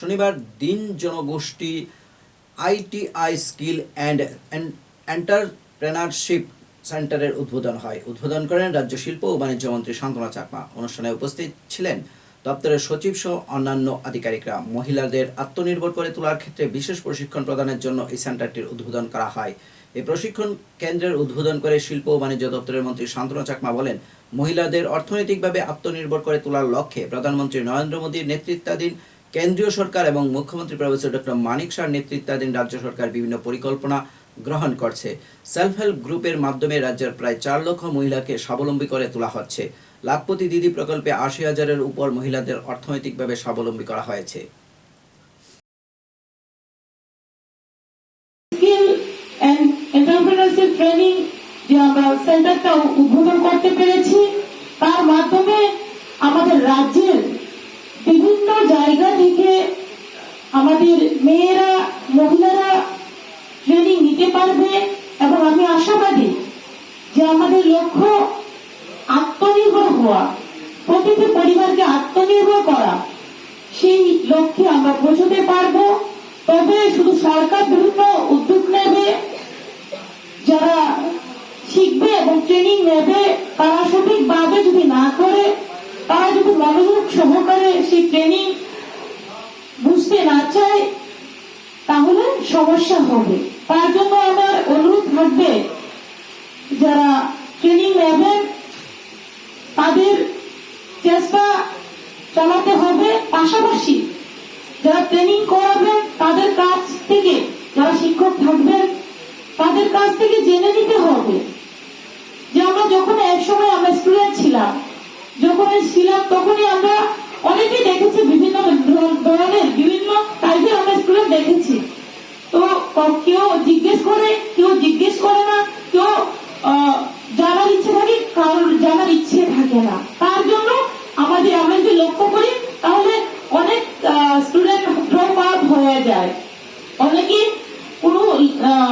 শনিবার দিন জনগোষ্ঠী আইটিআই স্কিল অ্যান্ড এন্টারপ্রেনারশিপ সেন্টারের উদ্বোধন হয়। উদ্বোধন করেন রাজ্য শিল্প ও বাণিজ্য মন্ত্রী শান্তনা চাকমা। অনুষ্ঠানে উপস্থিত ছিলেন দপ্তরের সচিব সহ অন্যান্য আধিকারিকরা। মহিলাদের আত্মনির্ভর করে তোলার ক্ষেত্রে বিশেষ প্রশিক্ষণ প্রদানের জন্য এই সেন্টারটির উদ্বোধন করা হয়। এই প্রশিক্ষণ কেন্দ্রের উদ্বোধন করে শিল্প ও বাণিজ্য দপ্তরের মন্ত্রী শান্তনা চাকমা বলেন, মহিলাদের অর্থনৈতিকভাবে আত্মনির্ভর করে তোলার লক্ষ্যে প্রধানমন্ত্রী নরেন্দ্র মোদীর নেতৃত্বাধীন কেন্দ্রীয় সরকার এবং মুখ্যমন্ত্রী প্রফেসর ডক্টর মানিক শাহ নেতৃত্বাধীন রাজ্য সরকার বিভিন্ন পরিকল্পনা গ্রহণ করছে। সেলফ হেল্প গ্রুপের মাধ্যমে রাজ্যের প্রায় চার লক্ষ মহিলাকে স্বাবলম্বী করে তোলা হচ্ছে। লাখপতি দিদি প্রকল্পে আশি হাজারের উপর মহিলাদের অর্থনৈতিকভাবে স্বাবলম্বী করা হয়েছে। উদ্বোধন করতে পেরেছি, তার মাধ্যমে আমাদের রাজ্যের বিভিন্ন জায়গা থেকে আমাদের মেয়েরা মহিলারা ট্রেনিং নিতে পারবে এবং আমি আশাবাদী যে আমাদের লক্ষ্য আত্মনির্ভর হওয়া, প্রতিটি পরিবারকে আত্মনির্ভর করা, সেই লক্ষ্যে আমরা পৌঁছতে পারব। তবে শুধু সরকার বিভিন্ন উদ্যোগ নেবে, যারা শিখবে এবং ট্রেনিং নেবে, তারা সঠিকভাবে যদি না করে, তারা যদি মনোযোগ সহকারে সেই ট্রেনিং বুঝতে না চায় সমস্যা হবে। তার জন্য আমার অনুরোধ থাকবে, যারা ট্রেনিং নেবেন, তাদের চেষ্টা চালাতে হবে। পাশাপাশি যারা ট্রেনিং করাবেন, তাদের কাছ থেকে যারা শিক্ষক থাকবেন, তাদের কাছ থেকে জেনে নিতে হবে যে আমরা যখন এক সময় আমরা স্টুডেন্ট ছিলাম, যখন ছিলাম, তখনই আমরা কেউ জিজ্ঞেস করে, কেউ জিজ্ঞেস করে না, কেউ জানার ইচ্ছে থাকে, কারোর জানার ইচ্ছে থাকে না। তার জন্য আমাদের আমরা যদি লক্ষ্য করি, তাহলে অনেক স্টুডেন্ট ড্রপ আউট হয়ে যায়। অনেকেই